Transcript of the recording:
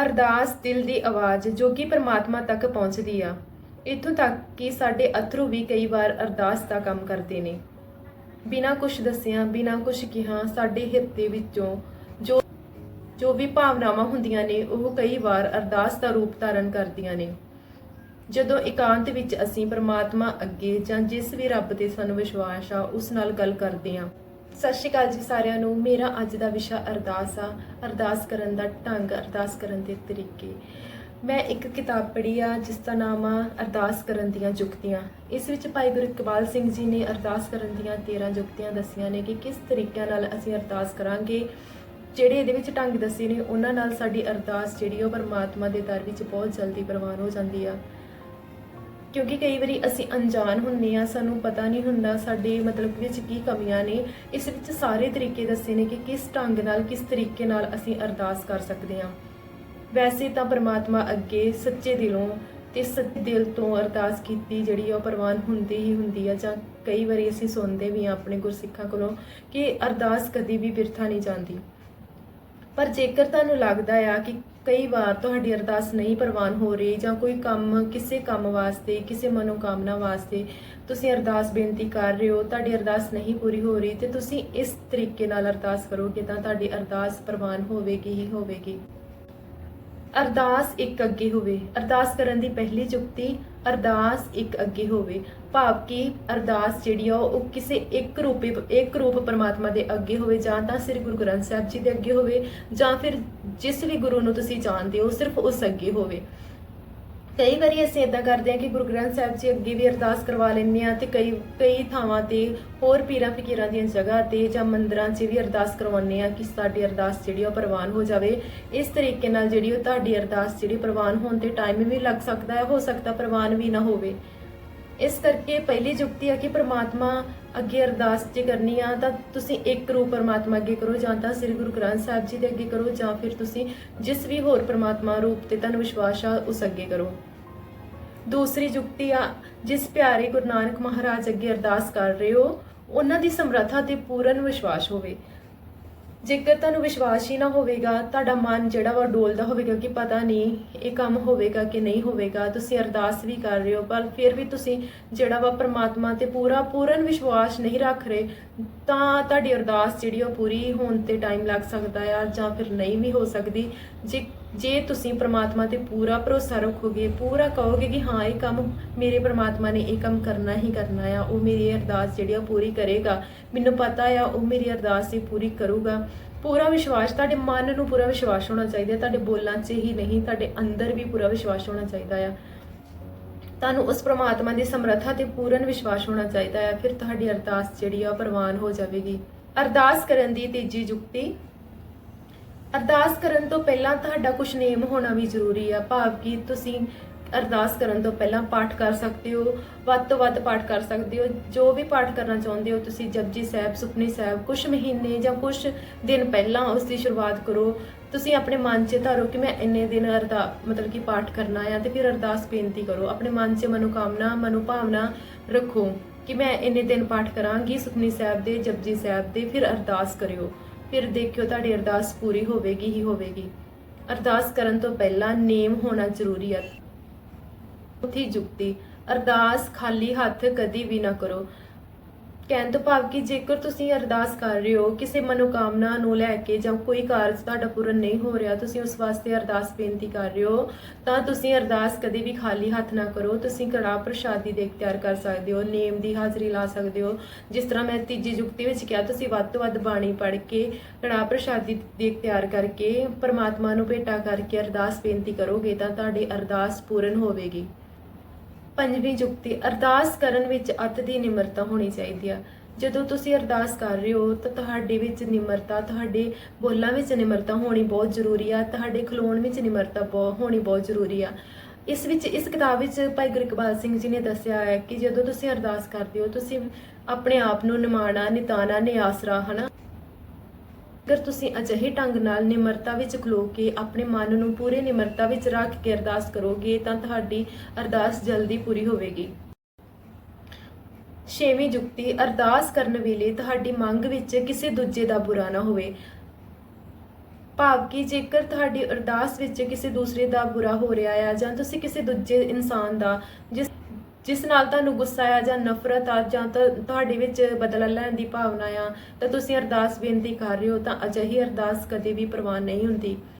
ਅਰਦਾਸ ਦਿਲ ਦੀ ਆਵਾਜ਼ ਜੋ ਕਿ ਪਰਮਾਤਮਾ ਤੱਕ ਪਹੁੰਚਦੀ ਆ। ਇੱਥੋਂ ਤੱਕ ਕਿ ਸਾਡੇ ਅਥਰੂ ਵੀ ਕਈ ਵਾਰ ਅਰਦਾਸ ਦਾ ਕੰਮ ਕਰਦੇ ਨੇ। ਬਿਨਾਂ ਕੁਝ ਦੱਸਿਆਂ, ਬਿਨਾਂ ਕੁਝ ਕਿਹਾ, ਸਾਡੇ ਹਿਰਦੇ ਵਿੱਚੋਂ ਜੋ ਜੋ ਵੀ ਭਾਵਨਾਵਾਂ ਹੁੰਦੀਆਂ ਨੇ, ਉਹ ਕਈ ਵਾਰ ਅਰਦਾਸ ਦਾ ਰੂਪ ਧਾਰਨ ਕਰਦੀਆਂ ਨੇ। ਜਦੋਂ ਇਕਾਂਤ ਵਿੱਚ ਅਸੀਂ ਪਰਮਾਤਮਾ ਅੱਗੇ ਜਾਂ ਜਿਸ ਵੀ ਰੱਬ ਤੇ ਸਾਨੂੰ ਵਿਸ਼ਵਾਸ ਆ, ਉਸ ਨਾਲ ਗੱਲ ਕਰਦੇ ਆ ਸਤਿ ਸ਼੍ਰੀ ਅਕਾਲ ਜੀ ਸਾਰਿਆਂ ਨੂੰ। ਮੇਰਾ ਅੱਜ ਦਾ ਵਿਸ਼ਾ ਅਰਦਾਸ ਆ। ਅਰਦਾਸ ਕਰਨ ਦਾ ਢੰਗ, ਅਰਦਾਸ ਕਰਨ ਦੇ ਤਰੀਕੇ। ਮੈਂ ਇੱਕ ਕਿਤਾਬ ਪੜ੍ਹੀ ਆ, ਜਿਸ ਦਾ ਨਾਮ ਆ ਅਰਦਾਸ ਕਰਨ ਦੀਆਂ ਜੁਗਤੀਆਂ। ਇਸ ਵਿੱਚ ਭਾਈ ਗੁਰੂ ਇਕਬਾਲ ਸਿੰਘ ਜੀ ਨੇ ਅਰਦਾਸ ਕਰਨ ਦੀਆਂ 13 ਜੁਗਤੀਆਂ ਦੱਸੀਆਂ ਨੇ ਕਿ ਕਿਸ ਤਰੀਕਿਆਂ ਨਾਲ ਅਸੀਂ ਅਰਦਾਸ ਕਰਾਂਗੇ। ਜਿਹੜੇ ਇਹਦੇ ਵਿੱਚ ਢੰਗ ਦੱਸੇ ਨੇ, ਉਹਨਾਂ ਨਾਲ ਸਾਡੀ ਅਰਦਾਸ ਜਿਹੜੀ ਉਹ ਪਰਮਾਤਮਾ ਦੇ ਦਰ ਵਿੱਚ ਬਹੁਤ ਜਲਦੀ ਪ੍ਰਵਾਨ ਹੋ ਜਾਂਦੀ ਆ। ਕਿਉਂਕਿ ਕਈ ਵਾਰੀ ਅਸੀਂ ਅਣਜਾਣ ਹੁੰਨੇ ਆ, ਸਾਨੂੰ ਪਤਾ ਨਹੀਂ ਹੁੰਦਾ ਸਾਡੇ ਮਤਲਬ ਵਿੱਚ ਕੀ ਕਮੀਆਂ ਨੇ। ਇਸ ਵਿੱਚ ਸਾਰੇ ਤਰੀਕੇ ਦੱਸੇ ਨੇ ਕਿ ਕਿਸ ਢੰਗ ਨਾਲ, ਕਿਸ ਤਰੀਕੇ ਨਾਲ ਅਸੀਂ ਅਰਦਾਸ ਕਰ ਸਕਦੇ ਹਾਂ। ਵੈਸੇ ਤਾਂ ਪਰਮਾਤਮਾ ਅੱਗੇ ਸੱਚੇ ਦਿਲੋਂ ਤੇ ਸੱਚੇ ਦਿਲ ਤੋਂ ਅਰਦਾਸ ਕੀਤੀ ਜਿਹੜੀ ਆ ਉਹ ਪ੍ਰਵਾਨ ਹੁੰਦੀ ਹੀ ਹੁੰਦੀ ਆ, ਜਾਂ ਕਈ ਵਾਰੀ ਅਸੀਂ ਸੁਣਦੇ ਵੀ ਆ ਆਪਣੇ ਗੁਰਸਿੱਖਾਂ ਕੋਲੋਂ ਕਿ ਅਰਦਾਸ ਕਦੀ ਵੀ ਬਿਰਥਾ ਨਹੀਂ ਜਾਂਦੀ। ਪਰ ਜੇਕਰ ਤੁਹਾਨੂੰ ਲੱਗਦਾ ਆ ਕਿ ਕਈ ਵਾਰ ਤੁਹਾਡੀ ਅਰਦਾਸ ਨਹੀਂ ਪ੍ਰਵਾਨ ਹੋ ਰਹੀ ਜਾਂ ਕੋਈ ਕੰਮ, ਕਿਸੇ ਕੰਮ ਵਾਸਤੇ, ਕਿਸੇ ਮਨੋਕਾਮਨਾ ਵਾਸਤੇ ਤੁਸੀਂ ਅਰਦਾਸ ਬੇਨਤੀ ਕਰ ਰਹੇ ਹੋ, ਤੁਹਾਡੀ ਅਰਦਾਸ ਨਹੀਂ ਪੂਰੀ ਹੋ ਰਹੀ ਤੇ ਤੁਸੀਂ ਇਸ ਤਰੀਕੇ ਨਾਲ ਅਰਦਾਸ ਕਰੋਗੇ ਤਾਂ ਤੁਹਾਡੀ ਅਰਦਾਸ ਪ੍ਰਵਾਨ ਹੋਵੇਗੀ ਹੀ ਹੋਵੇਗੀ। ਅਰਦਾਸ ਇੱਕ ਅੱਗੇ ਹੋਵੇ। ਅਰਦਾਸ ਕਰਨ ਦੀ ਪਹਿਲੀ ਜੁਗਤੀ ਅਰਦਾਸ ਇੱਕ ਅੱਗੇ ਹੋਵੇ। ਭਾਵ ਕਿ ਅਰਦਾਸ ਜਿਹੜੀ ਆ ਉਹ ਕਿਸੇ ਇੱਕ ਰੂਪੇ, ਇੱਕ ਰੂਪ ਪਰਮਾਤਮਾ ਦੇ ਅੱਗੇ ਹੋਵੇ ਜਾਂ ਤਾਂ ਸ੍ਰੀ ਗੁਰੂ ਗ੍ਰੰਥ ਸਾਹਿਬ ਜੀ ਦੇ ਅੱਗੇ ਹੋਵੇ ਜਾਂ ਫਿਰ ਜਿਸ ਵੀ ਗੁਰੂ ਨੂੰ ਤੁਸੀਂ ਜਾਣਦੇ ਹੋ, ਸਿਰਫ ਉਸ ਅੱਗੇ ਹੋਵੇ। ਕਈ ਵਾਰੀ ਅਸੀਂ ਇਦਾਂ ਕਰਦੇ ਹਾਂ ਕਿ ਗੁਰੂ ਗ੍ਰੰਥ ਸਾਹਿਬ ਜੀ ਅੱਗੇ ਵੀ ਅਰਦਾਸ ਕਰਵਾ ਲੈਂਦੇ ਆ ਤੇ ਕਈ ਕਈ ਥਾਵਾਂ ਤੇ ਹੋਰ ਪੀਰਾਂ ਫਕੀਰਾਂ ਦੀਆਂ ਜਗ੍ਹਾ ਤੇ ਜਾਂ ਮੰਦਰਾਂ 'ਚ ਵੀ ਅਰਦਾਸ ਕਰਵਾਉਂਦੇ ਆ ਕਿ ਸਾਡੀ ਅਰਦਾਸ ਜਿਹੜੀ ਉਹ ਪ੍ਰਵਾਨ ਹੋ ਜਾਵੇ। ਇਸ ਤਰੀਕੇ ਨਾਲ ਜਿਹੜੀ ਉਹ ਤੁਹਾਡੀ ਅਰਦਾਸ ਜਿਹੜੀ ਪ੍ਰਵਾਨ ਹੋਣ ਤੇ ਟਾਈਮ ਵੀ ਲੱਗ ਸਕਦਾ ਹੈ, ਹੋ ਸਕਦਾ ਪ੍ਰਵਾਨ ਵੀ ਨਾ ਹੋਵੇ। ਇਸ ਕਰਕੇ ਪਹਿਲੀ ਜੁਗਤੀ ਆ ਕਿ ਪ੍ਰਮਾਤਮਾ ਅੱਗੇ ਅਰਦਾਸ ਜੇ ਕਰਨੀ ਆ, ਤਾਂ ਤੁਸੀਂ ਇੱਕ ਰੂਪ ਪ੍ਰਮਾਤਮਾ ਅੱਗੇ ਕਰੋ, ਜਾਂ ਤਾਂ ਸ੍ਰੀ ਗੁਰੂ ਗ੍ਰੰਥ ਸਾਹਿਬ ਜੀ ਦੇ ਅੱਗੇ ਕਰੋ, ਜਾਂ ਫਿਰ ਤੁਸੀਂ ਜਿਸ ਵੀ ਹੋਰ ਪ੍ਰਮਾਤਮਾ ਰੂਪ ਤੇ ਤੁਹਾਨੂੰ ਵਿਸ਼ਵਾਸ ਆ, ਉਸ ਅੱਗੇ ਕਰੋ। ਦੂਸਰੀ ਜੁਗਤੀ ਆ, ਜਿਸ ਪਿਆਰੇ ਗੁਰੂ ਨਾਨਕ ਮਹਾਰਾਜ ਅੱਗੇ ਅਰਦਾਸ ਕਰ ਰਹੇ ਹੋ, ਉਹਨਾਂ ਦੀ ਸਮਰੱਥਾ ਤੇ ਪੂਰਨ ਵਿਸ਼ਵਾਸ ਹੋਵੇ। ਜੇਕਰ ਤੁਹਾਨੂੰ ਵਿਸ਼ਵਾਸ ਹੀ ਨਾ ਹੋਵੇਗਾ, ਤੁਹਾਡਾ ਮਨ ਜਿਹੜਾ ਵਾ ਡੋਲਦਾ ਹੋਵੇਗਾ ਕਿ ਪਤਾ ਨਹੀਂ ਇਹ ਕੰਮ ਹੋਵੇਗਾ ਕਿ ਨਹੀਂ ਹੋਵੇਗਾ, ਤੁਸੀਂ ਅਰਦਾਸ ਵੀ ਕਰ ਰਹੇ ਹੋ, ਪਰ ਫਿਰ ਵੀ ਤੁਸੀਂ ਜਿਹੜਾ ਵਾ ਪ੍ਰਮਾਤਮਾ ਤੇ ਪੂਰਾ, ਪੂਰਨ ਵਿਸ਼ਵਾਸ ਨਹੀਂ ਰੱਖ ਰਹੇ, ਤਾਂ ਤੁਹਾਡੀ ਅਰਦਾਸ ਜਿਹੜੀ ਉਹ ਪੂਰੀ ਹੋਣ ਤੇ ਟਾਈਮ ਲੱਗ ਸਕਦਾ ਆ ਜਾਂ ਫਿਰ ਨਹੀਂ ਵੀ ਹੋ ਸਕਦੀ। ਜੇ ਜੇ ਤੁਸੀਂ ਪ੍ਰਮਾਤਮਾ ਤੇ ਪੂਰਾ ਭਰੋਸਾ ਰੱਖੋਗੇ, ਪੂਰਾ ਕਹੋਗੇ ਕਿ ਹਾਂ, ਇਹ ਕੰਮ ਮੇਰੇ ਪ੍ਰਮਾਤਮਾ ਨੇ ਇਹ ਕੰਮ ਕਰਨਾ ਹੀ ਕਰਨਾ ਆ, ਉਹ ਮੇਰੀ ਅਰਦਾਸ ਜਿਹੜੀ ਆ ਪੂਰੀ ਕਰੇਗਾ। ਮੈਨੂੰ ਪਤਾ ਆ, ਉਹ ਮੇਰੀ ਅਰਦਾਸ ਹੀ ਪੂਰੀ ਕਰੂਗਾ। ਪੂਰਾ ਵਿਸ਼ਵਾਸ, ਤੁਹਾਡੇ ਮਨ ਨੂੰ ਪੂਰਾ ਵਿਸ਼ਵਾਸ ਹੋਣਾ ਚਾਹੀਦਾ, ਤੁਹਾਡੇ ਬੋਲਾਂ 'ਚ ਹੀ ਨਹੀਂ, ਤੁਹਾਡੇ ਅੰਦਰ ਵੀ ਪੂਰਾ ਵਿਸ਼ਵਾਸ ਹੋਣਾ ਚਾਹੀਦਾ ਆ। ਤੁਹਾਨੂੰ ਉਸ ਪ੍ਰਮਾਤਮਾ ਦੀ ਸਮਰੱਥਾ ਤੇ ਪੂਰਨ ਵਿਸ਼ਵਾਸ ਹੋਣਾ ਚਾਹੀਦਾ ਹੈ ਫਿਰ ਤੁਹਾਡੀ ਅਰਦਾਸ ਜਿਹੜੀ ਆ ਉਹ ਪ੍ਰਵਾਨ ਹੋ ਜਾਵੇਗੀ। ਅਰਦਾਸ ਕਰਨ ਦੀ ਤੀਜੀ ਯੁਕਤੀ ਅਰਦਾਸ ਕਰਨ ਤੋਂ ਪਹਿਲਾਂ ਤੁਹਾਡਾ ਕੁਝ ਨੇਮ ਹੋਣਾ ਵੀ ਜ਼ਰੂਰੀ ਆ। ਭਾਵ ਕਿ ਤੁਸੀਂ ਅਰਦਾਸ ਕਰਨ ਤੋਂ ਪਹਿਲਾਂ ਪਾਠ ਕਰ ਸਕਦੇ ਹੋ, ਵੱਧ ਤੋਂ ਵੱਧ ਪਾਠ ਕਰ ਸਕਦੇ ਹੋ। ਜੋ ਵੀ ਪਾਠ ਕਰਨਾ ਚਾਹੁੰਦੇ ਹੋ, ਤੁਸੀਂ ਜਪਜੀ ਸਾਹਿਬ ਸੁਖਨੀ ਸਾਹਿਬ ਕੁਝ ਮਹੀਨੇ ਜਾਂ ਕੁਝ ਦਿਨ ਪਹਿਲਾਂ ਉਸ ਦੀ ਸ਼ੁਰੂਆਤ ਕਰੋ। ਤੁਸੀਂ ਆਪਣੇ ਮਨ 'ਚ ਧਾਰੋ ਕਿ ਮੈਂ ਇੰਨੇ ਦਿਨ ਅਰਦਾ, ਮਤਲਬ ਕਿ ਪਾਠ ਕਰਨਾ ਆ ਤੇ ਫਿਰ ਅਰਦਾਸ ਬੇਨਤੀ ਕਰੋ। ਆਪਣੇ ਮਨ 'ਚ ਮਨੋਕਾਮਨਾ, ਮਨੋਭਾਵਨਾ ਰੱਖੋ ਕਿ ਮੈਂ ਇੰਨੇ ਦਿਨ ਪਾਠ ਕਰਾਂਗੀ ਸੁਖਨੀ ਸਾਹਿਬ ਦੇ, ਜਪਜੀ ਸਾਹਿਬ ਦੇ, ਫਿਰ ਅਰਦਾਸ ਕਰਿਓ। ਫਿਰ ਦੇਖਿਓ ਤੁਹਾਡੀ ਅਰਦਾਸ ਪੂਰੀ ਹੋਵੇਗੀ ਹੀ ਹੋਵੇਗੀ। ਅਰਦਾਸ ਕਰਨ ਤੋਂ ਪਹਿਲਾਂ ਨੇਮ ਹੋਣਾ ਜ਼ਰੂਰੀ ਹੈ ਚੌਥੀ ਜੁਗਤੀ। ਅਰਦਾਸ ਖਾਲੀ ਹੱਥ ਕਦੀ ਵੀ ਨਾ ਕਰੋ। ਕਹਿਣ ਤੋਂ ਭਾਵ ਕਿ ਜੇਕਰ ਤੁਸੀਂ ਅਰਦਾਸ ਕਰ ਰਹੇ ਹੋ, ਕਿਸੇ ਮਨੋਕਾਮਨਾ ਨੂੰ ਲੈ ਕੇ ਜਾਂ ਕੋਈ ਕਾਰਜ ਤੁਹਾਡਾ ਪੂਰਨ ਨਹੀਂ ਹੋ ਰਿਹਾ, ਤੁਸੀਂ ਉਸ ਵਾਸਤੇ ਅਰਦਾਸ ਬੇਨਤੀ ਕਰ ਰਹੇ ਹੋ, ਤਾਂ ਤੁਸੀਂ ਅਰਦਾਸ ਕਦੇ ਵੀ ਖਾਲੀ ਹੱਥ ਨਾ ਕਰੋ। ਤੁਸੀਂ ਕੜਾ ਪ੍ਰਸ਼ਾਦੀ ਦੇ ਤਿਆਰ ਕਰ ਸਕਦੇ ਹੋ, ਨੇਮ ਦੀ ਹਾਜ਼ਰੀ ਲਾ ਸਕਦੇ ਹੋ। ਜਿਸ ਤਰ੍ਹਾਂ ਮੈਂ ਤੀਜੀ ਯੁਕਤੀ ਵਿੱਚ ਕਿਹਾ, ਤੁਸੀਂ ਵੱਧ ਤੋਂ ਵੱਧ ਬਾਣੀ ਪੜ੍ਹ ਕੇ ਕੜਾ ਪ੍ਰਸ਼ਾਦੀ ਦੇ ਤਿਆਰ ਕਰਕੇ, ਪਰਮਾਤਮਾ ਨੂੰ ਭੇਟਾ ਕਰਕੇ ਅਰਦਾਸ ਬੇਨਤੀ ਕਰੋਗੇ, ਤਾਂ ਤੁਹਾਡੀ ਅਰਦਾਸ ਪੂਰਨ ਹੋਵੇਗੀ। ਪੰਜਵੀਂ ਜੁਗਤੀ ਅਰਦਾਸ ਕਰਨ ਵਿੱਚ ਅਤ ਦੀ ਨਿਮਰਤਾ ਹੋਣੀ ਚਾਹੀਦੀ ਆ। ਜਦੋਂ ਤੁਸੀਂ ਅਰਦਾਸ ਕਰ ਰਹੇ ਹੋ, ਤਾਂ ਤੁਹਾਡੇ ਵਿੱਚ ਨਿਮਰਤਾ, ਤੁਹਾਡੇ ਬੋਲਾਂ ਵਿੱਚ ਨਿਮਰਤਾ ਹੋਣੀ ਬਹੁਤ ਜ਼ਰੂਰੀ ਆ, ਤੁਹਾਡੇ ਖਲੋਣ ਵਿੱਚ ਨਿਮਰਤਾ ਬਹੁਤ ਹੋਣੀ ਬਹੁਤ ਜ਼ਰੂਰੀ ਆ। ਇਸ ਵਿੱਚ, ਇਸ ਕਿਤਾਬ ਵਿੱਚ ਭਾਈ ਗੁਰਕਬਾਲ ਸਿੰਘ ਜੀ ਨੇ ਦੱਸਿਆ ਹੈ ਕਿ ਜਦੋਂ ਤੁਸੀਂ ਅਰਦਾਸ ਕਰਦੇ ਹੋ, ਤੁਸੀਂ ਆਪਣੇ ਆਪ ਨੂੰ ਨਿਮਾਣਾ, ਨਿਤਾਣਾ, ਨਿਆਸਰਾ, ਹਨਾ? ਅਗਰ ਤੁਸੀਂ ਅਜਿਹੇ ਢੰਗ ਨਾਲ ਨਿਮਰਤਾ ਵਿੱਚ ਖਲੋ ਕੇ ਆਪਣੇ ਮਨ ਨੂੰ ਪੂਰੇ ਨਿਮਰਤਾ ਵਿੱਚ ਰੱਖ ਕੇ ਅਰਦਾਸ ਕਰੋਗੇ, ਤਾਂ ਤੁਹਾਡੀ ਅਰਦਾਸ ਜਲਦੀ ਪੂਰੀ ਹੋਵੇਗੀ। ਛੇਵੀਂ ਜੁਗਤੀ, ਅਰਦਾਸ ਕਰਨ ਵੇਲੇ ਤੁਹਾਡੀ ਮੰਗ ਵਿੱਚ ਕਿਸੇ ਦੂਜੇ ਦਾ ਬੁਰਾ ਨਾ ਹੋਵੇ। ਭਾਵ ਕਿ ਜੇਕਰ ਤੁਹਾਡੀ ਅਰਦਾਸ ਵਿੱਚ ਕਿਸੇ ਦੂਸਰੇ ਦਾ ਬੁਰਾ ਹੋ ਰਿਹਾ ਆ ਜਾਂ ਤੁਸੀਂ ਕਿਸੇ ਦੂਜੇ ਇਨਸਾਨ ਦਾ, ਜਿਸ ਜਿਸ ਨਾਲ ਤੁਹਾਨੂੰ ਗੁੱਸਾ ਆ ਜਾਂ ਨਫ਼ਰਤ ਆ ਜਾਂ ਤਾਂ ਤੁਹਾਡੇ ਵਿੱਚ ਬਦਲਾ ਲੈਣ ਦੀ ਭਾਵਨਾ ਆ, ਤਾਂ ਤੁਸੀਂ ਅਰਦਾਸ ਬੇਨਤੀ ਕਰ ਰਹੇ ਹੋ ਤਾਂ ਅਜਿਹੀ ਅਰਦਾਸ ਕਦੇ ਵੀ ਪ੍ਰਵਾਨ ਨਹੀਂ ਹੁੰਦੀ।